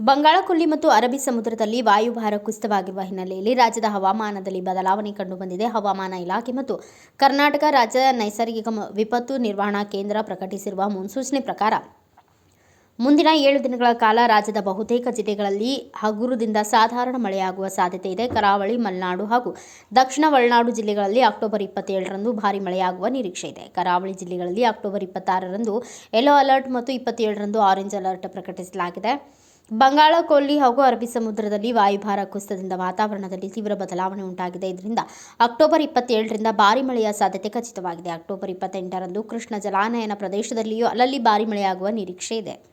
ಬಂಗಾಳಕೊಲ್ಲಿ ಮತ್ತು ಅರಬ್ಬಿ ಸಮುದ್ರದಲ್ಲಿ ವಾಯುಭಾರ ಕುಸಿತವಾಗಿರುವ ಹಿನ್ನೆಲೆಯಲ್ಲಿ ರಾಜ್ಯದ ಹವಾಮಾನದಲ್ಲಿ ಬದಲಾವಣೆ ಕಂಡುಬಂದಿದೆ. ಹವಾಮಾನ ಇಲಾಖೆ ಮತ್ತು ಕರ್ನಾಟಕ ರಾಜ್ಯ ನೈಸರ್ಗಿಕ ವಿಪತ್ತು ನಿರ್ವಹಣಾ ಕೇಂದ್ರ ಪ್ರಕಟಿಸಿರುವ ಮುನ್ಸೂಚನೆ ಪ್ರಕಾರ ಮುಂದಿನ ಏಳು ದಿನಗಳ ಕಾಲ ರಾಜ್ಯದ ಬಹುತೇಕ ಜಿಲ್ಲೆಗಳಲ್ಲಿ ಹಗುರದಿಂದ ಸಾಧಾರಣ ಮಳೆಯಾಗುವ ಸಾಧ್ಯತೆ ಇದೆ. ಕರಾವಳಿ, ಮಲೆನಾಡು ಹಾಗೂ ದಕ್ಷಿಣ ಒಳನಾಡು ಜಿಲ್ಲೆಗಳಲ್ಲಿ ಅಕ್ಟೋಬರ್ ಇಪ್ಪತ್ತೇಳರಂದು ಭಾರಿ ಮಳೆಯಾಗುವ ನಿರೀಕ್ಷೆ ಇದೆ. ಕರಾವಳಿ ಜಿಲ್ಲೆಗಳಲ್ಲಿ ಅಕ್ಟೋಬರ್ ಇಪ್ಪತ್ತಾರರಂದು ಯೆಲ್ಲೋ ಅಲರ್ಟ್ ಮತ್ತು ಇಪ್ಪತ್ತೇಳರಂದು ಆರೆಂಜ್ ಅಲರ್ಟ್ ಪ್ರಕಟಿಸಲಾಗಿದೆ. ಬಂಗಾಳ ಕೊಲ್ಲಿ ಹಾಗೂ ಅರಬ್ಬಿ ಸಮುದ್ರದಲ್ಲಿ ವಾಯುಭಾರ ಕುಸಿತದಿಂದ ವಾತಾವರಣದಲ್ಲಿ ತೀವ್ರ ಬದಲಾವಣೆ ಉಂಟಾಗಿದೆ. ಇದರಿಂದ ಅಕ್ಟೋಬರ್ ಇಪ್ಪತ್ತೇಳರಿಂದ ಭಾರಿ ಮಳೆಯ ಸಾಧ್ಯತೆ ಖಚಿತವಾಗಿದೆ. ಅಕ್ಟೋಬರ್ ಇಪ್ಪತ್ತೆಂಟರಂದು ಕೃಷ್ಣ ಜಲಾನಯನ ಪ್ರದೇಶದಲ್ಲಿಯೂ ಅಲ್ಲಲ್ಲಿ ಭಾರಿ ಮಳೆಯಾಗುವ ನಿರೀಕ್ಷೆ ಇದೆ.